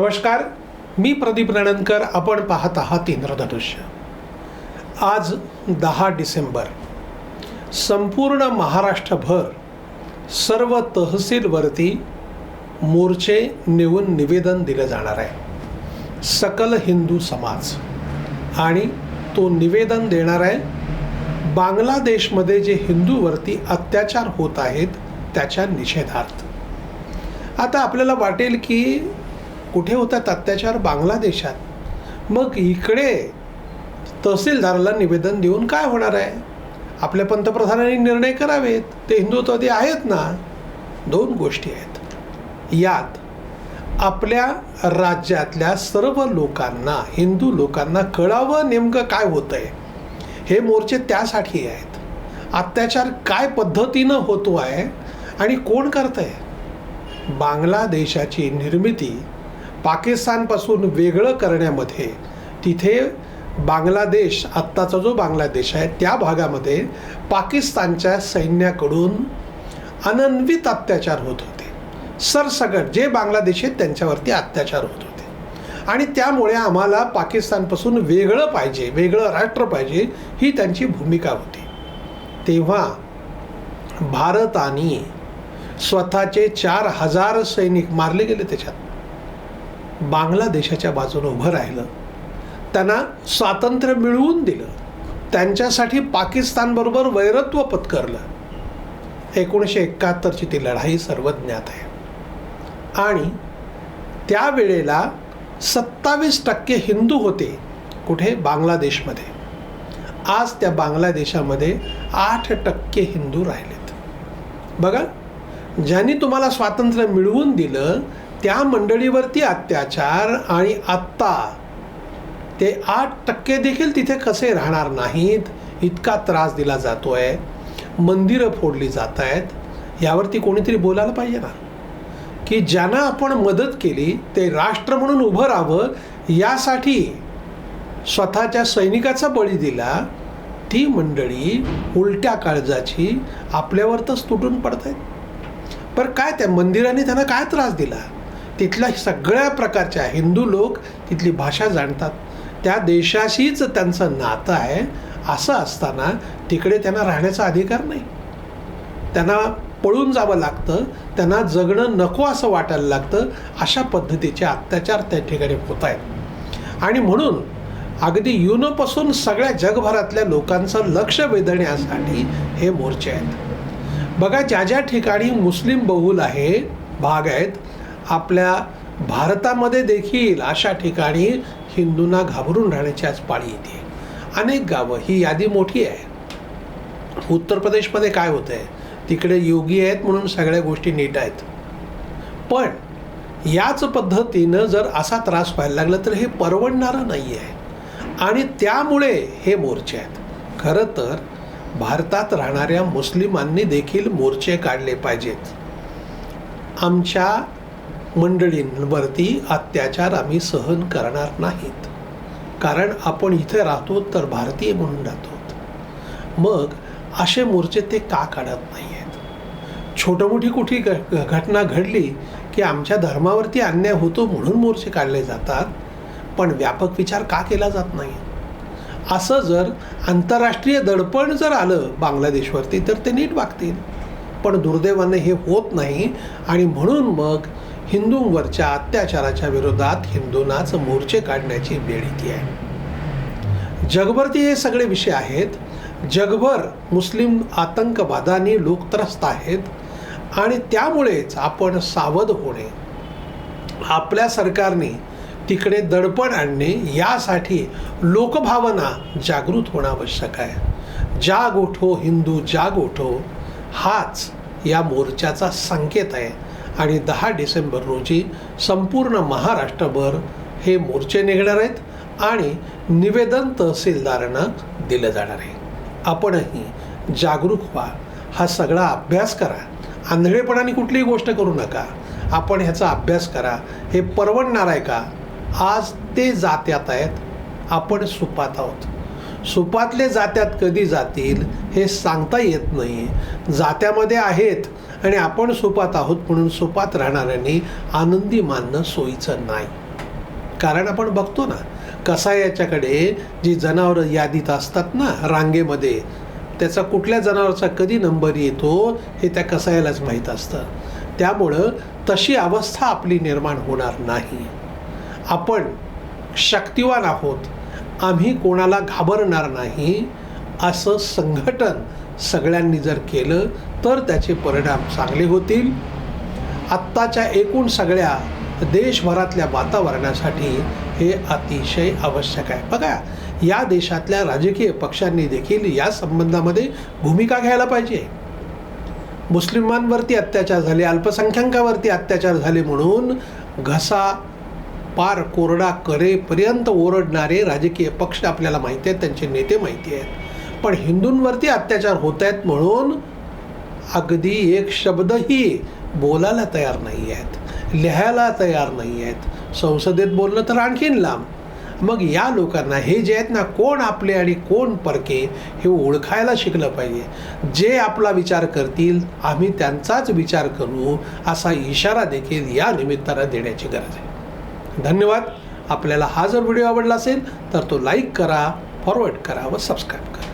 नमस्कार मी प्रदीप रणनकर आपण पाहत आहात इंद्रधनुष्य. आज दहा डिसेंबर. संपूर्ण महाराष्ट्रभर सर्व तहसीलवरती मोर्चे नेऊन निवेदन दिलं जाणार आहे. सकल हिंदू समाज. आणि तो निवेदन देणार आहे बांगलादेशमध्ये जे हिंदूवरती अत्याचार होत आहेत त्याच्या निषेधार्थ. आता आपल्याला वाटेल की कुठे होतात अत्याचार बांगलादेशात? मग इकडे तहसीलदाराला निवेदन देऊन काय होणार आहे? आपल्या पंतप्रधानांनी निर्णय करावेत. ते हिंदुत्ववादी आहेत ना? दोन गोष्टी आहेत. यात आपल्या राज्यातल्या सर्व लोकांना हिंदू लोकांना कळावं नेमकं काय होतं आहे हे मोर्चे त्यासाठी आहेत. अत्याचार काय पद्धतीनं होतो आहे आणि कोण करत आहे बांगलादेशाची निर्मिती पाकिस्तानपासून वेगळं करण्यामध्ये तिथे बांगलादेश आत्ताचा जो बांगलादेश आहे त्या भागामध्ये पाकिस्तानच्या सैन्याकडून अनन्वित अत्याचार होत होते. सरसगट जे बांगलादेशी आहेत त्यांच्यावरती अत्याचार होत होते. आणि त्यामुळे आम्हाला पाकिस्तानपासून वेगळं पाहिजे वेगळं राष्ट्र पाहिजे ही त्यांची भूमिका होती. तेव्हा भारताने स्वतःचे चार हजार सैनिक मारले गेले त्याच्यात. बांगलादेशाच्या बाजूने उभं राहिलं. त्यांना स्वातंत्र्य मिळवून दिलं. त्यांच्यासाठी पाकिस्तानबरोबर वैरत्व पत्करलं. एकोणीसशे एकाहत्तरची ती लढाई सर्वज्ञात आहे. आणि त्यावेळेला सत्तावीस टक्के हिंदू होते कुठे? बांगलादेशमध्ये. आज त्या बांगलादेशामध्ये आठ टक्के हिंदू राहिलेत. बघा ज्यांनी तुम्हाला स्वातंत्र्य मिळवून दिलं त्या मंडळीवरती अत्याचार आणि आत्ता ते आठ टक्के देखील तिथे कसे राहणार नाहीत इतका त्रास दिला जातो आहे मंदिरं फोडली जात आहेत यावरती कोणीतरी बोलायला पाहिजे ना. की ज्यांना आपण मदत केली ते राष्ट्र म्हणून उभं राहावं यासाठी स्वतःच्या सैनिकाचा बळी दिला ती मंडळी उलट्या काळजाची आपल्यावरतच तुटून पडत आहेत पण काय त्या मंदिराने त्यांना काय त्रास दिला? तिथल्या सगळ्या प्रकारच्या हिंदू लोक तिथली भाषा जाणतात. त्या देशाशीच त्यांचं नातं आहे असं असताना तिकडे त्यांना राहण्याचा अधिकार नाही. त्यांना पळून जावं लागतं त्यांना जगणं नको असं वाटायला लागतं अशा पद्धतीचे अत्याचार त्या ठिकाणी होत आहेत. आणि म्हणून अगदी युनोपासून सगळ्या जगभरातल्या लोकांचं लक्ष वेधण्यासाठी हे मोर्चे आहेत. बघा ज्या ज्या ठिकाणी मुस्लिम बहुल आहे भाग आहेत आपल्या भारतामध्ये देखील अशा ठिकाणी हिंदूंना घाबरून राहण्याची आज पाळी येते. अनेक गावं ही यादी मोठी आहे. उत्तर प्रदेशमध्ये काय होतं आहे तिकडे योगी आहेत म्हणून सगळ्या गोष्टी नीट आहेत. पण याच पद्धतीनं जर असा त्रास व्हायला लागला तर हे परवडणारं नाही आहे आणि त्यामुळे हे मोर्चे आहेत. खरं तर भारतात राहणाऱ्या मुस्लिमांनी देखील मोर्चे काढले पाहिजेत. आमच्या मंडळींवरती अत्याचार आम्ही सहन करणार नाहीत. कारण आपण इथे राहतो तर भारतीय म्हणून राहतो. मग असे मोर्चे ते का काढत नाही आहेत छोटं मोठी कुठली घ घटना घडली की आमच्या धर्मावरती अन्याय होतो म्हणून मोर्चे काढले जातात? पण व्यापक विचार का केला जात नाही? असं जर आंतरराष्ट्रीय दडपण जर आलं बांगलादेशवरती तर ते नीट वागतील. पण दुर्दैवाने हे होत नाही आणि म्हणून मग हिंदूंवरच्या अत्याचाराच्या विरोधात हिंदूंनाच मोर्चे काढण्याची वेळ येते आहे. जगभरती हे सगळे विषय आहेत. जगभर मुस्लिम आतंकवादाने लोक त्रस्त आहेत. आणि त्यामुळेच आपण सावध होणे. आपल्या सरकारने तिकडे दडपण आणणे यासाठी लोकभावना जागृत होणं आवश्यक आहे. जाग उठो हिंदू जाग उठो हाच या मोर्चाचा संकेत आहे. आणि दहा डिसेंबर रोजी संपूर्ण महाराष्ट्रभर हे मोर्चे निघणार आहेत आणि निवेदन तहसीलदारांना दिलं जाणार आहे. आपणही जागरूक व्हा. हा सगळा अभ्यास करा. आंधळेपणाने कुठलीही गोष्ट करू नका. आपण ह्याचा अभ्यास करा. हे परवडणार आहे का? आज ते जात्यात आहेत. आपण सुपात आहोत. सुपातले जात्यात कधी जातील हे सांगता येत नाही. जात्यामध्ये आहेत आणि आपण सुपात आहोत म्हणून सुपात राहणाऱ्यांनी आनंदी मानणं सोयीचं नाही. कारण आपण बघतो ना कसायाच्याकडे जी जनावरं यादीत असतात ना रांगेमध्ये त्याचा कुठल्या जनावराचा कधी नंबर येतो हे त्या कसायालाच माहीत असतं. त्यामुळं तशी अवस्था आपली निर्माण होणार नाही. आपण शक्तिवान आहोत. आम्ही कोणाला घाबरणार नाही असं संघटन सगळ्यांनी जर केलं तर त्याचे परिणाम चांगले होतील. आत्ताच्या एकूण सगळ्या देशभरातल्या वातावरणासाठी हे अतिशय आवश्यक आहे. बघा या देशातल्या राजकीय पक्षांनी देखील या संबंधामध्ये भूमिका घ्यायला पाहिजे. मुस्लिमांवरती अत्याचार झाले अल्पसंख्याकावरती अत्याचार झाले म्हणून घसा पार कोरडा करेपर्यंत ओरडणारे राजकीय पक्ष आपल्याला माहिती आहेत त्यांचे नेते माहिती आहेत. पण हिंदूंवरती अत्याचार होत आहेत म्हणून अगदी एक शब्दही बोलायला तयार नाही आहेत लिहायला तयार नाही आहेत. संसदेत बोलणं तर आणखीन लांब. मग या लोकांना हे जे आहेत ना कोण आपले आणि कोण परके हे ओळखायला शिकलं पाहिजे. जे आपला विचार करतील आम्ही त्यांचाच विचार करू असा इशारा देखील या निमित्तानं देण्याची गरज आहे. धन्यवाद. आपल्याला हा जर व्हिडिओ आवडला असेल तर तो लाईक करा फॉरवर्ड करा व सबस्क्राईब करा.